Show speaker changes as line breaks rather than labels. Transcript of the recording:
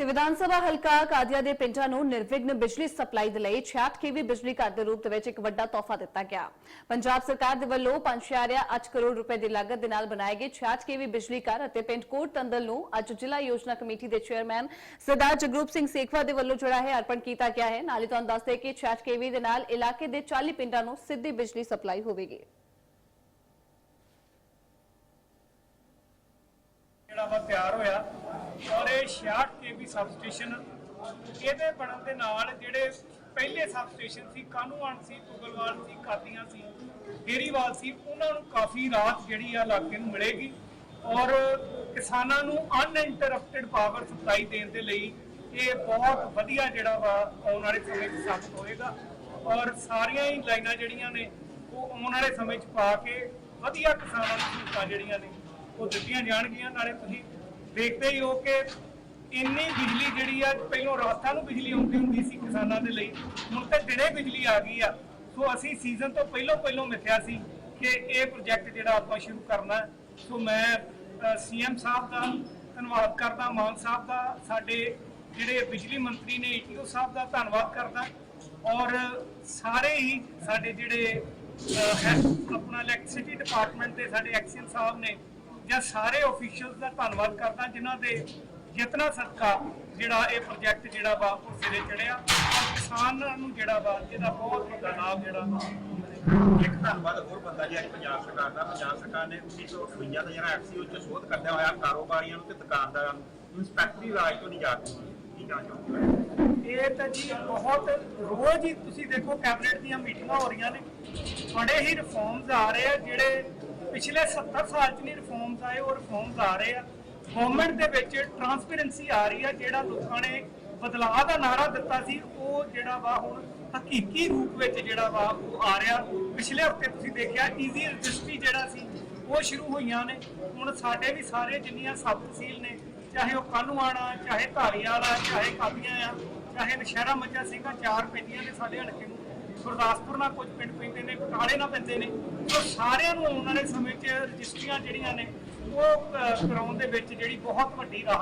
ਤੇ ਵਿਧਾਨ ਸਭਾ ਹਲਕਾ ਕਾਦੀਆ ਦੇ ਪਿੰਡਾਂ ਨੂੰ ਨਿਰਵਿਘਨ ਬਿਜਲੀ ਸਪਲਾਈ ਦੇ ਲਈ 66 ਕੇਵੀ ਬਿਜਲੀ ਘਰ ਦੇ ਰੂਪ ਦੇ ਵਿੱਚ ਇੱਕ ਵੱਡਾ ਤੋਹਫਾ ਦਿੱਤਾ ਗਿਆ। ਪੰਜਾਬ ਸਰਕਾਰ ਦੇ ਵੱਲੋਂ 5.8 ਕਰੋੜ ਰੁਪਏ ਦੀ ਲਾਗਤ ਦੇ ਨਾਲ ਬਣਾਏ ਗਏ 66 ਕੇਵੀ ਬਿਜਲੀ ਘਰ ਅਤੇ ਪਿੰਡ ਕੋਟ ਤੰਦਲ ਨੂੰ ਅੱਜ ਜ਼ਿਲ੍ਹਾ ਯੋਜਨਾ ਕਮੇਟੀ ਦੇ ਚੇਅਰਮੈਨ ਸਰਦਾਰ ਜਗਰੂਪ ਸਿੰਘ ਸੇਖਵਾ ਦੇ ਵੱਲੋਂ ਜਿਹੜਾ ਹੈ ਅਰਪਣ ਕੀਤਾ ਗਿਆ ਹੈ। ਨਾਲ ਹੀ ਤੁਹਾਨੂੰ ਦੱਸਦੇ ਕਿ 66 ਕੇਵੀ ਦੇ ਨਾਲ ਇਲਾਕੇ ਦੇ 40 ਪਿੰਡਾਂ ਨੂੰ ਸਿੱਧੀ ਬਿਜਲੀ ਸਪਲਾਈ ਹੋਵੇਗੀ।
ਜਿਹੜਾ ਵਾ ਤਿਆਰ ਹੋਇਆ ਔਰ ਇਹ 66 ਕੇਵੀ ਸਬ ਸਟੇਸ਼ਨ ਇਹਦੇ ਬਣਨ ਦੇ ਨਾਲ ਜਿਹੜੇ ਪਹਿਲੇ ਸਬ ਸਟੇਸ਼ਨ ਸੀ ਕਾਨੂੰਵਾਨ ਸੀ, ਤੁਗਲਵਾਲ ਸੀ, ਕਾਦੀਆਂ ਸੀ ਡੇਰੀਵਾਲ ਸੀ, ਉਹਨਾਂ ਨੂੰ ਕਾਫੀ ਰਾਹਤ ਜਿਹੜੀ ਆ ਇਲਾਕੇ ਨੂੰ ਮਿਲੇਗੀ ਔਰ ਕਿਸਾਨਾਂ ਨੂੰ ਅਨਇੰਟਰਰਪਟਡ ਪਾਵਰ ਸਪਲਾਈ ਦੇਣ ਦੇ ਲਈ ਇਹ ਬਹੁਤ ਵਧੀਆ ਜਿਹੜਾ ਵਾ ਆਉਣ ਵਾਲੇ ਸਮੇਂ 'ਚ ਸਾਬਤ ਹੋਏਗਾ ਔਰ ਸਾਰੀਆਂ ਹੀ ਲਾਈਨਾਂ ਜਿਹੜੀਆਂ ਨੇ, ਉਹ ਆਉਣ ਵਾਲੇ ਸਮੇਂ 'ਚ ਪਾ ਕੇ ਵਧੀਆ ਕਿਸਾਨਾਂ ਨੂੰ ਸਹੂਲਤਾਂ ਜਿਹੜੀਆਂ ਨੇ, ਉਹ ਦਿੱਤੀਆਂ ਜਾਣਗੀਆਂ। ਨਾਲੇ ਤੁਸੀਂ ਦੇਖਦੇ ਹੀ ਹੋ ਕਿ ਇੰਨੀ ਬਿਜਲੀ ਜਿਹੜੀ ਆ, ਪਹਿਲਾਂ ਰਾਤਾਂ ਨੂੰ ਬਿਜਲੀ ਆਉਂਦੀ ਹੁੰਦੀ ਸੀ ਕਿਸਾਨਾਂ ਦੇ ਲਈ, ਹੁਣ ਤੇ ਦਿਨੇ ਬਿਜਲੀ ਆ ਗਈ ਆ। ਸੋ ਅਸੀਂ ਸੀਜ਼ਨ ਤੋਂ ਪਹਿਲਾਂ ਪਹਿਲਾਂ ਮਿੱਥਿਆ ਸੀ ਕਿ ਇਹ ਪ੍ਰੋਜੈਕਟ ਜਿਹੜਾ ਆਪਾਂ ਸ਼ੁਰੂ ਕਰਨਾ ਸੋ ਮੈਂ ਸੀਐਮ ਸਾਹਿਬ ਦਾ ਧੰਨਵਾਦ ਕਰਦਾ, ਮਾਨ ਸਾਹਿਬ ਦਾ, ਸਾਡੇ ਜਿਹੜੇ ਬਿਜਲੀ ਮੰਤਰੀ ਨੇ ਈਟੀਓ ਸਾਹਿਬ ਦਾ ਧੰਨਵਾਦ ਕਰਦਾ। ਔਰ ਸਾਰੇ ਹੀ ਸਾਡੇ ਜਿਹੜੇ ਹੈ, ਆਪਣਾ ਇਲੈਕਟ੍ਰਿਸਿਟੀ ਡਿਪਾਰਟਮੈਂਟ ਦੇ ਸਾਡੇ ਐਕਸੀਅਨ ਸਾਹਿਬ ਨੇ ਜਾਂ ਸਾਰੇ ਅਫੀਸ਼ੀਅਲਸ ਦਾ ਧੰਨਵਾਦ ਕਰਦਾ ਜਿਨ੍ਹਾਂ ਦੇ ਯਤਨਾਂ ਸਦਕਾ ਜਿਹੜਾ ਇਹ ਪ੍ਰੋਜੈਕਟ ਜਿਹੜਾ ਵਾ ਉਹ ਸਿਰੇ ਚੜਿਆ ਕਿਸਾਨਾਂ ਨੂੰ ਜਿਹੜਾ ਵਾ ਇਹਦਾ ਬਹੁਤ ਵੱਡਾ ਲਾਭ ਜਿਹੜਾ
ਇੱਕ ਧੰਨਵਾਦ ਹੋਰ ਬੰਦਾ ਜੀ ਅੱਜ ਪੰਜਾਬ ਸਰਕਾਰ ਦਾ ਪੰਜਾਬ ਸਰਕਾਰ ਨੇ 1958 ਦਾ ਜਿਹੜਾ ਐਕਟ ਸੀ ਉਹ 'ਚ ਸੋਧ ਕਰਦਿਆਂ ਹੋਇਆ ਕਾਰੋਬਾਰੀਆਂ ਨੂੰ ਤੇ ਦੁਕਾਨਦਾਰਾਂ ਨੂੰ। ਇੰਸਪੈਕਟਰੀ ਰਾਜ ਤੋਂ ਨਿਜਾਤ ਦਿੱਤੀ
ਇਹ ਤਾਂ ਜੀ ਬਹੁਤ ਰੋਜ਼ ਹੀ ਤੁਸੀਂ ਦੇਖੋ ਕੈਬਨਿਟ ਦੀਆਂ ਮੀਟਿੰਗਾਂ ਹੋ ਰਹੀਆਂ ਨੇ। ਬੜੇ ਹੀ ਰਿਫਾਰਮਸ ਆ ਰਹੇ ਆ ਜਿਹੜੇ ਪਿਛਲੇ 70 ਸਾਲ ਚ ਨਹੀਂ ਰਿਫਾਰਮਸ ਆਏ, ਉਹ ਰਿਫਾਰਮਸ ਆ ਰਹੇ ਆ। ਗਵਰਨਮੈਂਟ ਦੇ ਵਿੱਚ ਟਰਾਂਸਪੇਰੈਂਸੀ ਆ ਰਹੀ ਆ, ਜਿਹੜਾ ਲੋਕਾਂ ਨੇ ਬਦਲਾਅ ਦਾ ਨਾਰਾ ਦਿੱਤਾ ਸੀ, ਉਹ ਜਿਹੜਾ ਵਾ ਹੁਣ ਹਕੀਕੀ ਰੂਪ ਵਿੱਚ ਜਿਹੜਾ ਵਾ ਉਹ ਆ ਰਿਹਾ। ਪਿਛਲੇ ਹਫ਼ਤੇ ਤੁਸੀਂ ਦੇਖਿਆ ਈਜ਼ੀ ਰਜਿਸਟਰੀ ਜਿਹੜਾ ਸੀ, ਉਹ ਸ਼ੁਰੂ ਹੋਈਆਂ ਨੇ। ਹੁਣ ਸਾਡੇ ਵੀ ਸਾਰੇ ਜਿੰਨੀਆਂ ਸਬ ਤਹਿਸੀਲ ਨੇ, ਚਾਹੇ ਉਹ ਕਾਨੂੰਆਣਾ ਚਾਹੇ ਧਾਰੀਵਾਲ ਆ ਚਾਹੇ ਕਾਦੀਆਂ ਆ, ਚਾਹੇ ਨਸ਼ਹਿਰਾ ਮੱਝਾ ਸਿੰਘਾਂ ਚਾਰ ਪੈਂਦੀਆਂ ਨੇ ਸਾਡੇ ਹਲਕੇ ਨੂੰ। ਗੁਰਦਾਸਪੁਰ ਨਾਲ ਕੁਝ ਪਿੰਡ ਪੈਂਦੇ ਨੇ ਬਟਾਲੇ ਨਾਲ ਪੈਂਦੇ ਨੇ। ਉਹ ਸਾਰਿਆਂ ਨੂੰ ਆਉਣ ਵਾਲੇ ਸਮੇਂ 'ਚ ਰਜਿਸਟਰੀਆਂ ਜਿਹੜੀਆਂ ਨੇ, ਉਹ ਕਰਾਉਣ ਦੇ ਵਿੱਚ ਜਿਹੜੀ ਬਹੁਤ ਵੱਡੀ ਰਾਹਤ